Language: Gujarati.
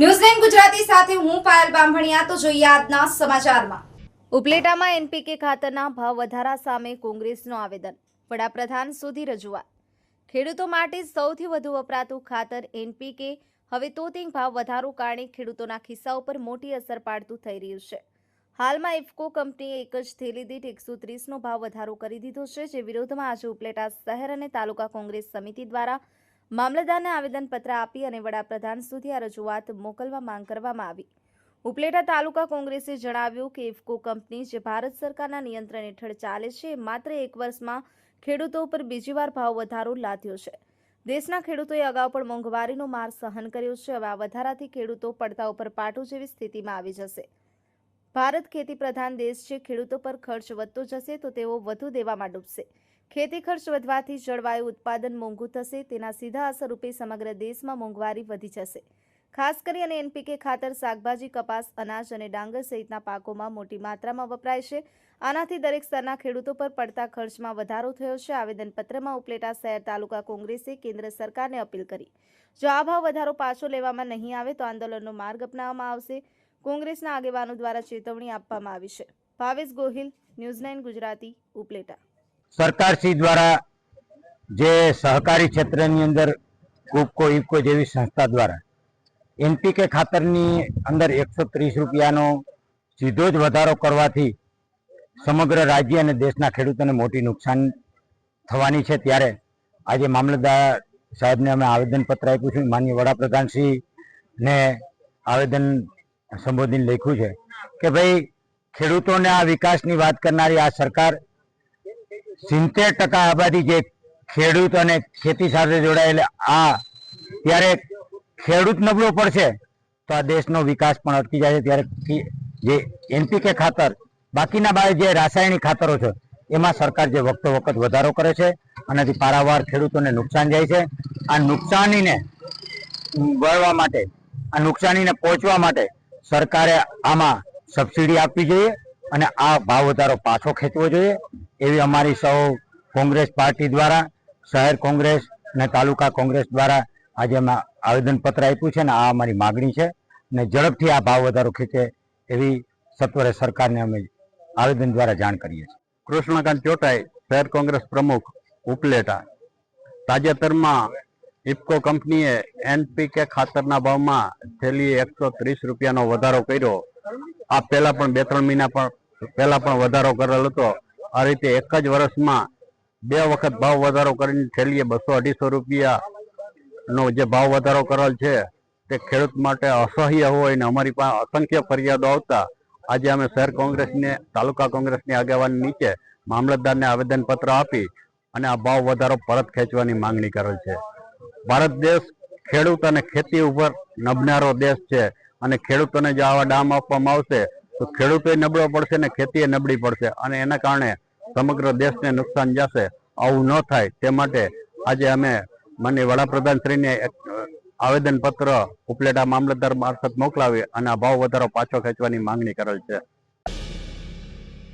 ન્યૂઝલેન્ડ ગુજરાતી સાથે હું પાયલ બામણિયા, તો જોઈએ આજના સમાચારમાં. ઉપલેટામાં એનપીકે ખાતરના ભાવ વધારા સામે કોંગ્રેસનું આવેદન, વડાપ્રધાન સુધી રજૂઆત. ખેડૂતો માટે સૌથી વધુ વપરાતું ખાતર એનપીકે, હવે તોતિંગ ભાવ વધારો કારણે ખેડૂતોના ખિસ્સા ઉપર મોટી અસર પાડતું થઈ રહ્યું છે. હાલમાં ઇફકો કંપનીએ એક જ થેલી દીઠ એકસો ત્રીસનો ભાવ વધારો કરી દીધો છે, જે વિરોધમાં આજે ઉપલેટા શહેર અને તાલુકા કોંગ્રેસ સમિતિ દ્વારા મામલતદારને આવેદનપત્ર આપી અને વડાપ્રધાન સુધી આ રજૂઆત મોકલવા માંગ કરવામાં આવી. ઉપલેટા તાલુકા કોંગ્રેસે જણાવ્યું કે ઇફકો કંપની જે ભારત સરકારના નિયંત્રણ હેઠળ ચાલે છે માત્ર એક વર્ષમાં ખેડૂતો ઉપર બીજી વાર ભાવ વધારો લાદ્યો છે. દેશના ખેડૂતોએ અગાઉ પણ મોંઘવારીનો માર સહન કર્યો છે, હવે આ વધારાથી ખેડૂતો પડતા ઉપર પાટું જેવી સ્થિતિમાં આવી જશે. ભારત ખેતી પ્રધાન દેશ છે, ખેડૂતો પર ખર્ચ વધતો જશે તો તેઓ વધુ દેવામાં ડૂબશે. ખેતી ખર્ચ વધવાથી જળવાયુ ઉત્પાદન મોંઘું થશે, તેના સીધા અસરરૂપે સમગ્ર દેશમાં મોંઘવારી વધી જશે. ખાસ કરી અને એનપીકે ખાતર, શાકભાજી, કપાસ, અનાજ અને ડાંગર સહિતના પાકોમાં મોટી માત્રામાં વપરાય છે. આનાથી દરેક સ્તરના ખેડૂતો પર પડતા ખર્ચમાં વધારો થયો છે. આવેદનપત્રમાં ઉપલેટા શહેર તાલુકા કોંગ્રેસે કેન્દ્ર સરકારને અપીલ કરી. જો આ ભાવ વધારો પાછો લેવામાં નહીં આવે તો આંદોલનનો માર્ગ અપનાવવામાં આવશે. કોંગ્રેસના આગેવાનો દ્વારા ચેતવણી આપવામાં આવી છે. Bhavesh Gohil, news nine Gujarati, Upleta. સરકારશ્રી દ્વારા જે સહકારી ક્ષેત્રની અંદર કુપકો ઇફકો જેવી સંસ્થા દ્વારા એનપીકે ખાતરની અંદર એકસો ત્રીસ રૂપિયાનો સીધો જ વધારો કરવાથી સમગ્ર રાજ્ય અને દેશના ખેડૂતોને મોટી નુકસાન થવાની છે. ત્યારે આજે મામલતદાર સાહેબને અમે આવેદનપત્ર આપ્યું છે. માન્ય વડાપ્રધાનશ્રીને આવેદન સંબોધીને લખ્યું છે કે ભાઈ, ખેડૂતોને આ વિકાસની વાત કરનારી આ સરકાર સિત્તેર ટકા આબાદી જે ખેડૂત અને ખેતી સાથે જોડાયેલા આ ત્યારે ખેડૂત નબળો પડશે તો આ દેશનો વિકાસ પણ અટકી જાય છે. ત્યારે જે એનપીકે ખાતર, બાકીના બાદ જે રાસાયણિક ખાતરો છે, એમાં સરકાર જે વખતો વખત વધારો કરે છે આનાથી પારાવાર ખેડૂતોને નુકસાન જાય છે. આ નુકસાનીને વળવા માટે, આ નુકસાનીને પહોંચવા માટે સરકારે આમાં સબસિડી આપવી જોઈએ. અને આ ભાવ વધારો પાછો ખેંચવો જોઈએ. એવી અમારી સૌ કોંગ્રેસ પાર્ટી દ્વારા, શહેર કોંગ્રેસ અને તાલુકા કોંગ્રેસ દ્વારા આજે અમે આવેદનપત્ર આપ્યું છે ને આ અમારી માગણી છે ને ઝડપથી આ ભાવ વધારો ખેંચે એવી સત્વરે સરકારને અમે આવેદન દ્વારા જાણ કરીએ છીએ. કૃષ્ણકાંત ચોટાઈ, શહેર કોંગ્રેસ પ્રમુખ, ઉપલેટા. તાજેતરમાં ઇફકો કંપનીએ એનપીકે ખાતરના ભાવમાં થેલી એકસો ત્રીસ રૂપિયાનો વધારો કર્યો. આ પહેલા પણ બે ત્રણ મહિના પણ પહેલા પણ વધારો કરેલ હતો. આ રીતે એક જ વર્ષમાં બે વખત ભાવ વધારો કરીને થેલીએ બસો અઢીસો રૂપિયાનો જે ભાવ વધારો કરેલ છે, તે ખેડૂત માટે અસહ્ય હોય ને અમારી પાસે અસંખ્ય ફરિયાદો આવતા. આજે અમે શહેર કોંગ્રેસને, તાલુકા કોંગ્રેસની આગેવાની નીચે મામલતદારને આવેદનપત્ર આપી અને આ ભાવ વધારો પરત ખેંચવાની માંગણી કરેલ છે. ભારત દેશ ખેડૂત અને ખેતી ઉપર નબનારો દેશ છે અને ખેડૂતોને જો આવા ડામ આપવામાં આવશે તો ખેડૂતો નબળો પડશે ને ખેતી નબળી પડશે. અને એના કારણે સમગ્ર દેશને નુકસાન જશે. આવું ન થાય તે માટે આજે અમે માન્ય વડાપ્રધાનશ્રીને આવેદનપત્ર ઉપલેટા મામલતદાર મારફત મોકલાવી અને આ ભાવ વધારો પાછો ખેંચવાની માંગણી કરેલ છે.